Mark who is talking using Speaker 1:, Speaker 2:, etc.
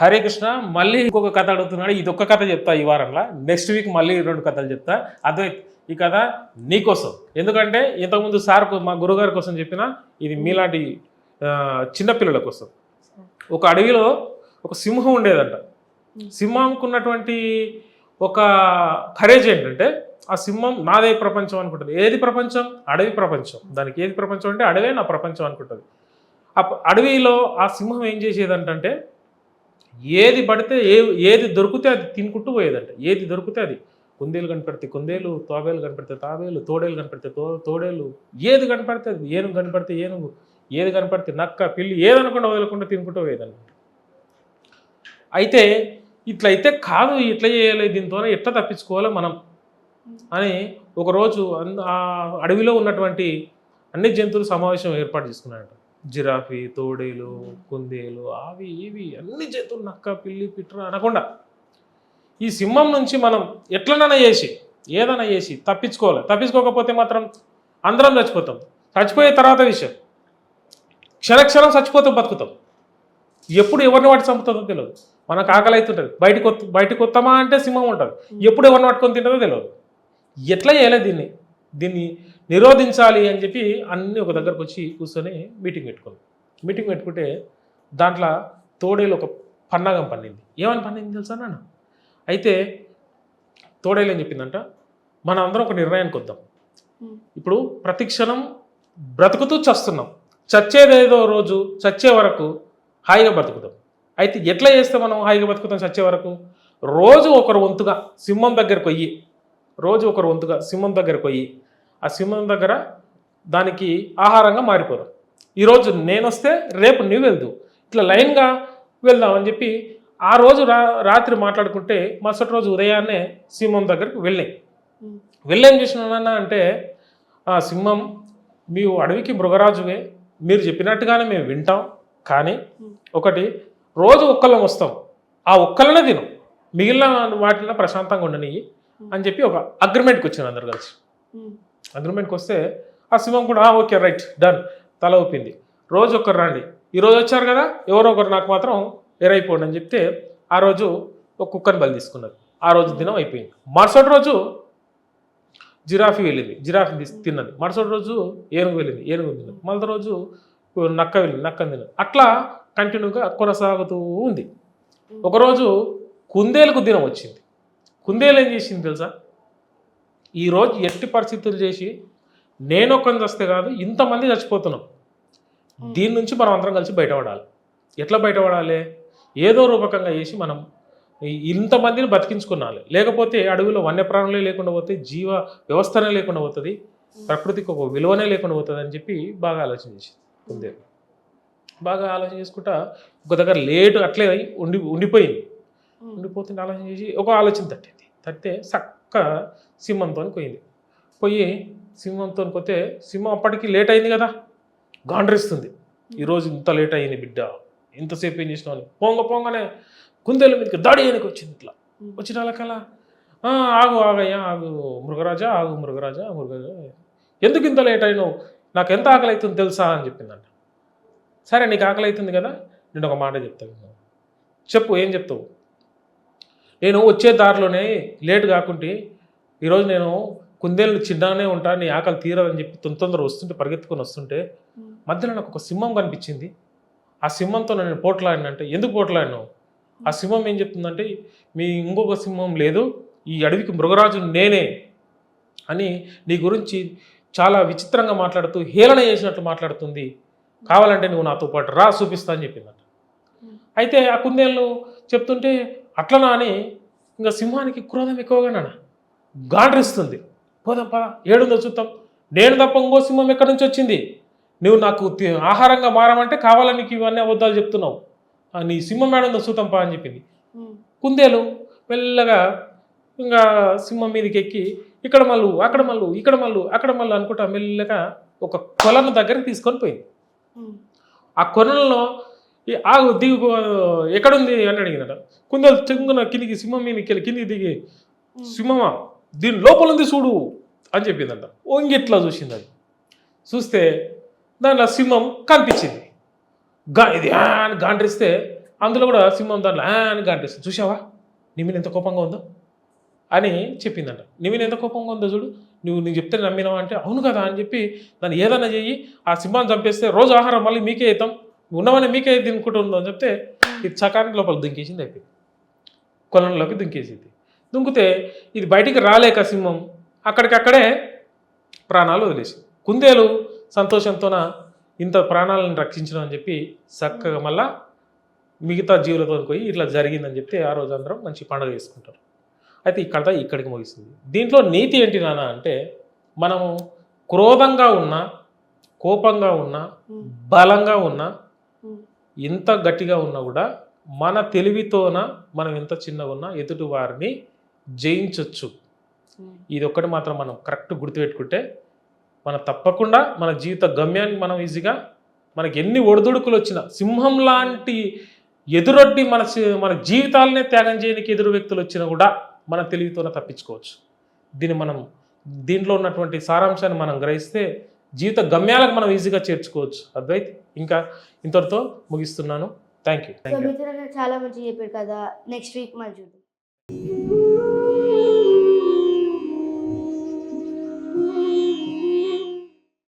Speaker 1: హరే కృష్ణ మళ్ళీ ఇంకొక కథ అడుగుతున్నాడు. ఇది ఒక్క కథ చెప్తా ఈ వారంలో. నెక్స్ట్ వీక్ మళ్ళీ రెండు కథలు చెప్తా. అద్వైత్ ఈ కథ నీకోసం ఎందుకంటే ఇంతకుముందు సార్ మా గురుగారి కోసం చెప్పిన ఇది మీలాంటి చిన్నపిల్లల కోసం. ఒక అడవిలో ఒక సింహం ఉండేదంట. సింహంకు ఉన్నటువంటి ఒక కరేజ్ ఏంటంటే ఆ సింహం నాదే ప్రపంచం అనుకుంటుంది. ఏది ప్రపంచం? అడవి ప్రపంచం. దానికి ఏది ప్రపంచం అంటే అడవే నా ప్రపంచం అనుకుంటుంది. అప్ అడవిలో ఆ సింహం ఏం చేసేదంటే ఏది పడితే ఏ ఏది దొరికితే అది తినుకుంటూ పోయేదంట. ఏది దొరికితే అది కుందేలు కనపడితే కుందేలు తోబేలు కనపడితే తాబేలు తోడేలు కనపడితే తో తోడేలు. ఏది కనపడితే అది ఏనుగు కనపడితే ఏనుగు ఏది కనపడితే నక్క పిల్లి ఏదనకుండా వదలకుండా తినుకుంటూ పోయేదన్నమాట అయితే ఇట్లా అయితే కాదు ఇట్లా చేయాలి దీంతో ఎట్లా తప్పించుకోవాలో మనం? అని ఒకరోజు అన్- ఆ అడవిలో ఉన్నటువంటి అన్ని జంతువులు సమావేశం ఏర్పాటు చేసుకున్నాడట జిరాఫీ తోడేలు కుందేలు అవి ఇవి అన్ని జంతువులు నక్క పిల్లి పిట్ర అనకుండా ఈ సింహం నుంచి మనం ఎట్లనైనా చేసి ఏదైనా చేసి తప్పించుకోవాలి. తప్పించుకోకపోతే మాత్రం అందరం చచ్చిపోతాం. చచ్చిపోయే తర్వాత విషయం. క్షణక్షణం చచ్చిపోతాం బతుకుతాం. ఎప్పుడు ఎవరిని వాటి చంపుతుందో తెలియదు మనకు ఆకలి అవుతుంటుంది. బయటకు వత్- బయటకు వస్తామా అంటే సింహం ఉంటుంది. ఎప్పుడు ఎవరిని పట్టుకొని తింటుందో తెలియదు ఎట్లా చేయలేదు దీన్ని? దీన్ని నిరోధించాలి అని చెప్పి అన్నీ ఒక దగ్గరకు వచ్చి కూర్చొని మీటింగ్ పెట్టుకుంది మీటింగ్ పెట్టుకుంటే దాంట్లో తోడేలు ఒక పన్నాగం పండింది. ఏమని పండింది తెలుసా నాన్న? అయితే తోడేలు ఏం చెప్పిందంట? మనం అందరం ఒక నిర్ణయానికి వద్దాం. ఇప్పుడు ప్రతి క్షణం బ్రతుకుతూ చస్తున్నాం. చచ్చేదేదో రోజు చచ్చే వరకు హాయిగా బతుకుతాం అయితే ఎట్లా చేస్తే మనం హాయిగా బతుకుతాం చచ్చే వరకు? రోజు ఒకరు వంతుగా సింహం దగ్గరకు పోయి రోజు ఒకరు వంతుగా సింహం దగ్గరకు పోయి ఆ సింహం దగ్గర దానికి ఆహారంగా మారిపోదాం ఈరోజు నేను వస్తే రేపు నువ్వు వెళ్దు. ఇట్లా లైన్గా వెళ్దాం అని చెప్పి ఆ రోజు రా రాత్రి మాట్లాడుకుంటే మరుసటి రోజు ఉదయాన్నే సింహం దగ్గరకు వెళ్ళాయి వెళ్ళేం చేసినానన్నా అంటే ఆ సింహం మీరు అడవికి మృగరాజువే మీరు చెప్పినట్టుగానే మేము వింటాం. కానీ ఒకటి రోజు ఒక్కళ్ళం వస్తాం. ఆ ఒక్కళ్ళనే తినం. మిగిలిన వాటిలో ప్రశాంతంగా ఉండనివి అని చెప్పి ఒక అగ్రిమెంట్కి వచ్చాను అందరు కలిసి. అగ్రిమెంట్కి వస్తే ఆ సింహం కూడా "ఆ, ఓకే రైట్ డన్ తల ఊపింది. రోజు ఒకరు రండి. ఈ రోజు వచ్చారు కదా ఎవరో ఒకరు నాకు మాత్రం ఎరైపోండి అని చెప్తే ఆ రోజు ఒక కుక్కని బలి తీసుకున్నారు. ఆ రోజు దినం అయిపోయింది. మరుసటి రోజు జిరాఫీ వెళ్ళింది. జిరాఫీ తిన్నది. మరుసటి రోజు ఏనుగు వెళ్ళింది. ఏనుగు తిన్నది. మళ్ళీ రోజు నక్క వెళ్ళింది. నక్క తిన్నది. అట్లా కంటిన్యూగా కొనసాగుతూ ఉంది. ఒకరోజు కుందేలకు దినం వచ్చింది. కుందేలు ఏం చేసింది తెలుసా? ఈరోజు ఎట్టి పరిస్థితులు చేసి నేను ఒక్కరిని చస్తే కాదు ఇంతమంది చచ్చిపోతున్నాం. దీని నుంచి మనం అందరం కలిసి బయటపడాలి. ఎట్లా బయటపడాలి? ఏదో రూపకంగా చేసి మనం ఇంతమందిని బతికించుకున్నాలి. లేకపోతే అడవిలో వన్యప్రాణులే లేకుండా పోతే జీవ వ్యవస్థనే లేకుండా పోతుంది ప్రకృతికి ఒక విలువనే లేకుండా పోతుంది అని చెప్పి బాగా ఆలోచన చేసింది కుందేలు. బాగా ఆలోచన చేసుకుంటా ఒక దగ్గర లేటు అట్లే ఉండి ఉండిపోయింది. ఉండిపోతుంటే ఆలోచన చేసి ఒక ఆలోచన తట్టింది. తట్టితే చక్క సింహంతో పోయింది. పోయి సింహంతో పోతే సింహం అప్పటికి లేట్ అయింది కదా. గాండ్రిస్తుంది. ఈరోజు ఇంత లేట్ అయింది బిడ్డ. ఇంతసేపు ఏం చేసినావు. పోంగ పోంగనే కుందేలు మీదకి దాడి ఆయనకి వచ్చింది ఇట్లా. వచ్చిన వాళ్ళకల్లా "ఆ, ఆగు ఆగయ్యా ఆగు మృగరాజా ఆగు మృగరాజా మృగరాజా. ఎందుకు ఇంత లేట్ అయినావు? నాకు ఎంత ఆకలి అవుతుంది తెలుసా అని చెప్పిందంట. సరే నీకు ఆకలి అవుతుంది కదా? నేను ఒక మాట చెప్తాను. చెప్పు ఏం చెప్తావు? నేను వచ్చే దారిలోనే లేట్ కాకుంటే ఈరోజు నేను కుందేళ్ళు చిన్నగానే ఉంటా నీ ఆకలి తీరదని చెప్పి తొందర తొందర వస్తుంటే పరిగెత్తుకొని వస్తుంటే మధ్యలో నాకు ఒక సింహం కనిపించింది. ఆ సింహంతో నేను పోట్లాడినంటే ఎందుకు పోట్లాడినావు? ఆ సింహం ఏం చెప్తుందంటే మీ ఇంకొక సింహం లేదు ఈ అడవికి మృగరాజు నేనే అని నీ గురించి చాలా విచిత్రంగా మాట్లాడుతూ హేళన చేసినట్లు మాట్లాడుతుంది. కావాలంటే నువ్వు నాతో పాటు రా చూపిస్తా అని చెప్పిందంట. అయితే ఆ కుందేళ్ళు చెప్తుంటే అట్లనా అని ఇంకా సింహానికి క్రోధం ఎక్కువగా గాండ్రిస్తుంది. పోదాం పద. ఏడుందో చూద్దాం. నేను తప్ప ఇంకో సింహం ఎక్కడి నుంచి వచ్చింది? నువ్వు నాకు ఆహారంగా మారమంటే కావాలని నీకు ఇవన్నీ అబద్ధాలు చెప్తున్నావు. నీ సింహం ఏడుందో చూద్దాం పా అని చెప్పింది. కుందేలు మెల్లగా ఇంకా సింహం మీదకి ఎక్కి ఇక్కడ మళ్ళు అక్కడ మళ్ళు ఇక్కడ మళ్ళు అక్కడ మళ్ళు అనుకుంటా మెల్లగా ఒక కొలను దగ్గరికి తీసుకొని పోయింది. ఆ కొనలో ఈ ఆగు దిగు ఎక్కడుంది అని అడిగినట. కుందేలు చెంగున కిందికి సింహం వెళ్ళి కిందికి దిగి సింహమా దీని లోపల ఉంది చూడు అని చెప్పిందంట. వంగి ఇట్లా చూసింది అది? చూస్తే దాంట్లో సింహం కనిపించింది. గా ఇది అని గాండ్రిస్తే అందులో కూడా సింహం దాంట్లో అని గంటేస్తుంది చూసావా నీ మీద ఎంత కోపంగా ఉందో? అని చెప్పిందంట. నీ మీద ఎంత కోపంగా ఉందో చూడు. నువ్వు నీకు చెప్తే నమ్మినావా అంటే అవును కదా అని చెప్పి దాన్ని ఏదైనా చెయ్యి ఆ సింహాన్ని చంపేస్తే రోజు ఆహారం మళ్ళీ మీకే అవుతాం ఉన్నవని మీకే తినుకుంటుందో అని చెప్తే ఇది చకానికి లోపల దుంకేసింది అయిపోయింది. కొలంలోకి దుంకేసింది. దుంకితే ఇది బయటికి రాలేక సింహం అక్కడికక్కడే ప్రాణాలు వదిలేసింది. కుందేలు సంతోషంతోన ఇంత ప్రాణాలను రక్షించడం అని చెప్పి చక్కగా మళ్ళా మిగతా జీవులతో పోయి ఇట్లా జరిగిందని చెప్తే ఆ రోజు అందరం మంచి పండుగ చేసుకుంటారు అయితే ఇక్కడ ఇక్కడికి ముగిస్తుంది దీంట్లో నీతి ఏంటి నాన్న అంటే మనము క్రోధంగా ఉన్నా కోపంగా ఉన్నా బలంగా ఉన్నా ఎంత గట్టిగా ఉన్నా కూడా మన తెలివితోన మనం ఎంత చిన్నగా ఉన్నా ఎదుటి వారిని జయించవచ్చు
Speaker 2: ఉమ్.
Speaker 1: ఇది ఒక్కటి మాత్రం మనం కరెక్ట్ గుర్తుపెట్టుకుంటే మన తప్పకుండా మన జీవిత గమ్యాన్ని మనం ఈజీగా మనకి ఎన్ని ఒడిదుడుకులు వచ్చినా సింహం లాంటి ఎదురొడ్డి మన మన జీవితాలనే త్యాగం చేయడానికి ఎదురు వ్యక్తులు వచ్చినా కూడా మన తెలివితోనే తప్పించుకోవచ్చు దీన్ని మనం దీంట్లో ఉన్నటువంటి సారాంశాన్ని మనం గ్రహిస్తే జీవిత గమ్యాలకు మనం ఈజీగా చేర్చుకోవచ్చు. అద్వైత్ ఇంకా ఇంతటితో ముగిస్తున్నాను. థ్యాంక్ యూ
Speaker 2: చాలా మంచిగా చెప్పారు కదా. నెక్స్ట్ వీక్ మనం చూద్దాం.